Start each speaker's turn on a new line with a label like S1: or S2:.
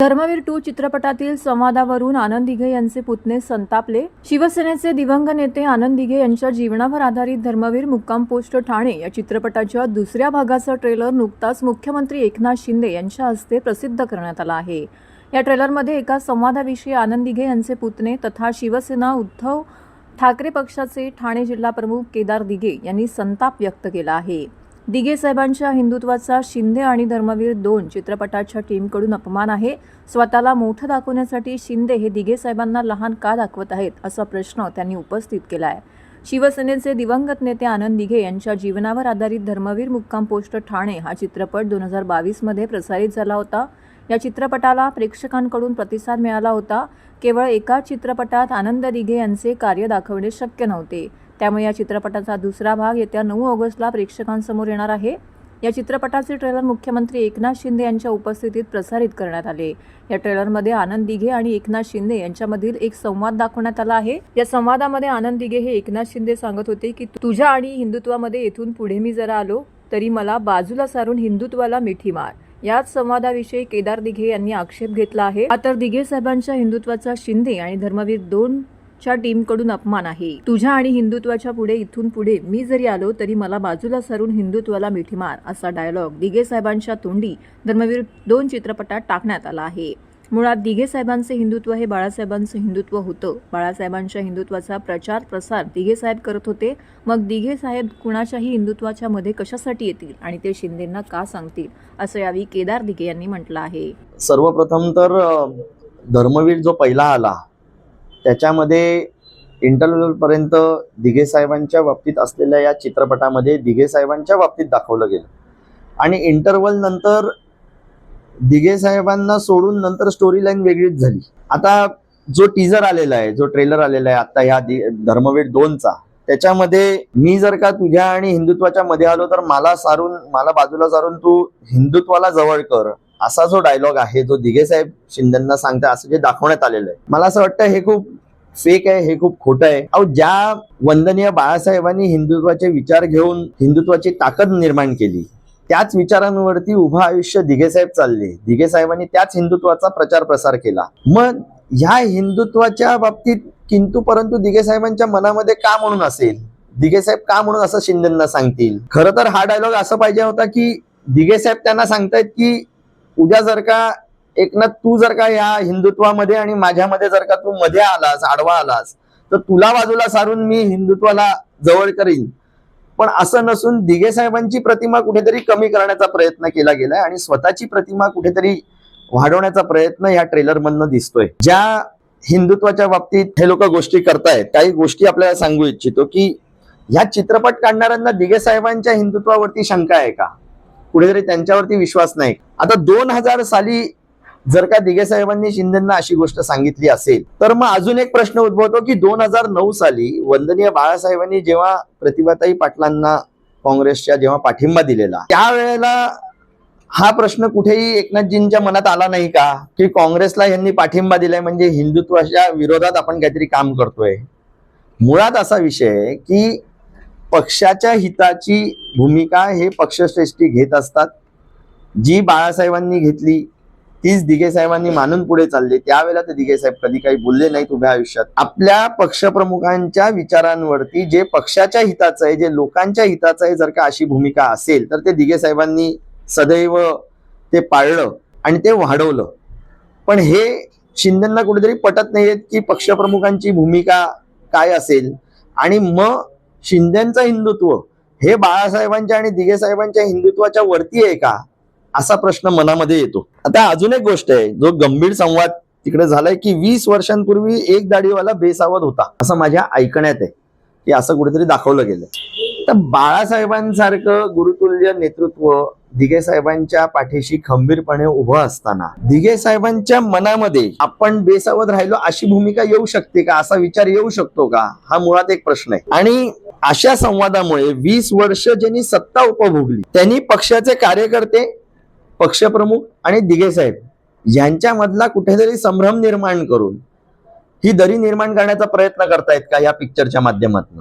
S1: Dharmaveer to चित्रपटातील संवादावरून आनंद दिघे यांचे पुतणे संतापले. शिवसेनेचे दिवंग नेते आनंद दिघे यांच्या जीवनावर आधारित धर्मवीर मुक्काम पोस्ट ठाणे या चित्रपटाच्या दुसऱ्या भागाचा ट्रेलर नुकताच मुख्यमंत्री एकनाथ शिंदे यांच्या हस्ते प्रसिद्ध करण्यात आला आहे. या ट्रेलरमध्ये एका संवादाविषयी आनंद दिघे यांचे पुतणे तथा शिवसेना उद्धव ठाकरे पक्षाचे ठाणे जिल्हा प्रमुख केदार दिघे यांनी संताप व्यक्त केला आहे. दिघे साहेबांच्या हिंदुत्वाचा शिंदे आणि धर्मवीर दोन चित्रपटाच्या टीमकडून अपमान आहे. स्वतःला मोठं दाखवण्यासाठी शिंदे हे दिघे साहेबांना लहान का दाखवत आहेत असा प्रश्न त्यांनी उपस्थित केला आहे शिवसेनेचे दिवंगत नेते आनंद दिघे यांच्या जीवनावर आधारित धर्मवीर मुक्काम पोस्ट ठाणे हा चित्रपट दोन हजार बावीसमध्ये प्रसारित झाला होता. या चित्रपटाला प्रेक्षकांकडून प्रतिसाद मिळाला होता. केवळ एका चित्रपटात आनंद दिघे यांचे कार्य दाखवणे शक्य नव्हते. त्यामुळे या चित्रपटाचा दुसरा भाग येत्या नऊ ऑगस्टला प्रेक्षकांसमोर येणार आहे. या चित्रपटाचे ट्रेलर मुख्यमंत्री एकनाथ शिंदे यांच्या उपस्थितीत प्रसारित करण्यात आले. या ट्रेलरमध्ये आनंद दिघे आणि एकनाथ शिंदे यांच्यामधील एक संवाद दाखवण्यात आला आहे. या संवादामध्ये आनंद दिघे हे एकनाथ शिंदे सांगत होते की तुझ्या आणि हिंदुत्वामध्ये येथून पुढे मी जरा आलो तरी मला बाजूला सारून हिंदुत्वाला मिठी मार. याच संवादाविषयी केदार दिघे यांनी आक्षेप घेतला आहे. तर दिघे साहेबांच्या हिंदुत्वाचा शिंदे आणि धर्मवीर दोन च्या टीमकडून अपमान आहे. तुझ्या आणि हिंदुत्वाच्या पुढे इथून पुढे मी जरी आलो तरी मला बाजूला सरून हिंदुत्वाला मिठी मार असा डायलॉग दिघे साहेबांच्या तोंडी धर्मवीर दोन चित्रपटात टाकण्यात आला आहे. मुळात दिघे साहेबांचे हिंदुत्व हे बाळासाहेबांचं हिंदुत्व होतं. बाळासाहेबांच्या हिंदुत्वाचा प्रचार प्रसार दिघे साहेब करत होते. मग दिघे साहेब कुणाच्याही हिंदुत्वाच्या मध्ये कशासाठी येतील आणि ते शिंदेंना का सांगतील असं यावेळी केदार दिघे यांनी म्हटलं आहे.
S2: सर्वप्रथम तर धर्मवीर जो पहिला आला त्याच्यामध्ये इंटरव्ह्यू दिघे साहेबांच्या बाबतीत असलेल्या या चित्रपटामध्ये दिघे साहेबांच्या बाबतीत दाखवलं गेलं. आणि इंटरवल नंतर दिघे साहेबांना सोडून नंतर स्टोरी लाईन वेगळीच झाली. आता जो टीजर आलेला आहे जो ट्रेलर आलेला आहे आता ह्या दि- धर्मवीर दोनचा त्याच्यामध्ये मी जर का तुझ्या आणि हिंदुत्वाच्या मध्ये आलो तर मला सारून मला बाजूला सारून तू हिंदुत्वाला जवळ कर. असा जो डायलॉग आहे जो दिघे साहेब शिंदेना सांगता असं जे दाखवण्यात आलेलं आहे. मला असं वाटतं हे खूप फेक आहे हे खूप खोटं आहे. अहो ज्या वंदनीय बाळासाहेबांनी हिंदुत्वाचे विचार घेऊन हिंदुत्वाची ताकद निर्माण केली त्याच विचारांवरती उभं आयुष्य दिघे साहेब चालले. दिघे साहेबांनी त्याच हिंदुत्वाचा प्रचार प्रसार केला. मग ह्या हिंदुत्वाच्या बाबतीत किंतु परंतु दिघे साहेबांच्या मनामध्ये का म्हणून असेल? दिघे साहेब का म्हणून असं शिंदेना सांगतील? खरं तर हा डायलॉग असा पाहिजे होता की दिघे साहेब त्यांना सांगतायत की उद्या जर का एकनाथ तू जर का या हिंदुत्वामध्ये आणि माझ्यामध्ये जर का तू मध्ये आलास आडवा आलास तर तुला बाजूला सारून मी हिंदुत्वाला जवळ करीन. पण असं नसून दिघे साहेबांची प्रतिमा कुठेतरी कमी करण्याचा प्रयत्न केला गेलाय आणि स्वतःची प्रतिमा कुठेतरी वाढवण्याचा प्रयत्न या ट्रेलर मधनं दिसतोय. ज्या हिंदुत्वाच्या बाबतीत हे लोक गोष्टी करतायत काही गोष्टी आपल्याला सांगू इच्छितो की ह्या चित्रपट काढणाऱ्यांना दिघे साहेबांच्या हिंदुत्वावरती शंका आहे का? कुठेतरी त्यांच्यावरती विश्वास नाही. आता दोन हजार साली जर का दिघे साहेबांनी शिंदेना अशी गोष्ट सांगितली असेल तर मग अजून एक प्रश्न उद्भवतो की दोन हजार नऊ साली वंदनीय बाळासाहेबांनी जेव्हा प्रतिभाताई पाटलांना काँग्रेसच्या जेव्हा पाठिंबा दिलेला त्यावेळेला हा प्रश्न कुठेही एकनाथजींच्या मनात आला नाही का? की काँग्रेसला यांनी पाठिंबा दिलाय म्हणजे हिंदुत्वाच्या विरोधात आपण काहीतरी काम करतोय. मुळात असा विषय की पक्षाच्या हिताची भूमिका हे पक्षश्रेष्ठी घेत असतात. जी बाळासाहेबांनी घेतली तीच दिघे साहेबांनी मानून पुढे चालले. त्यावेळेला ते दिघे साहेब कधी काही बोलले नाहीत उभ्या आयुष्यात. आपल्या पक्षप्रमुखांच्या विचारांवरती जे पक्षाच्या हिताचं आहे जे लोकांच्या हिताचं आहे जर का अशी भूमिका असेल तर ते दिघे साहेबांनी सदैव ते पाळलं आणि ते वाढवलं. पण हे शिंदेना कुठेतरी पटत नाहीयेत की पक्षप्रमुखांची भूमिका काय असेल. आणि मग शिंदेचं हिंदुत्व. हे बाळासाहेबांच्या आणि दिघे साहेबांच्या हिंदुत्वाच्या वरती आहे का? असा प्रश्न मनामध्ये येतो. आता अजून एक गोष्ट आहे. जो गंभीर संवाद तिकडे झालाय की वीस वर्षांपूर्वी एक दाढीवाला बेसावध होता. असं माझ्या ऐकण्यात आहे. की असं कुठेतरी दाखवलं गेलं तर बाळासाहेबांसारखं गुरुतुल्य नेतृत्व दिघे साहेबांच्या पाठीशी खंबीरपणे उभं असताना दिघे साहेबांच्या मनामध्ये आपण बेसावध राहिलो अशी भूमिका येऊ शकते का? असा विचार येऊ शकतो का? हा मुळात एक प्रश्न आहे. आणि अशा संवादामुळे वीस वर्ष ज्यांनी सत्ता उपभोगली त्यांनी पक्षाचे कार्यकर्ते पक्षप्रमुख आणि दिघे साहेब यांच्यामधला कुठेतरी संभ्रम निर्माण करून ही दरी निर्माण करण्याचा प्रयत्न करतायत का या पिक्चरच्या माध्यमातून?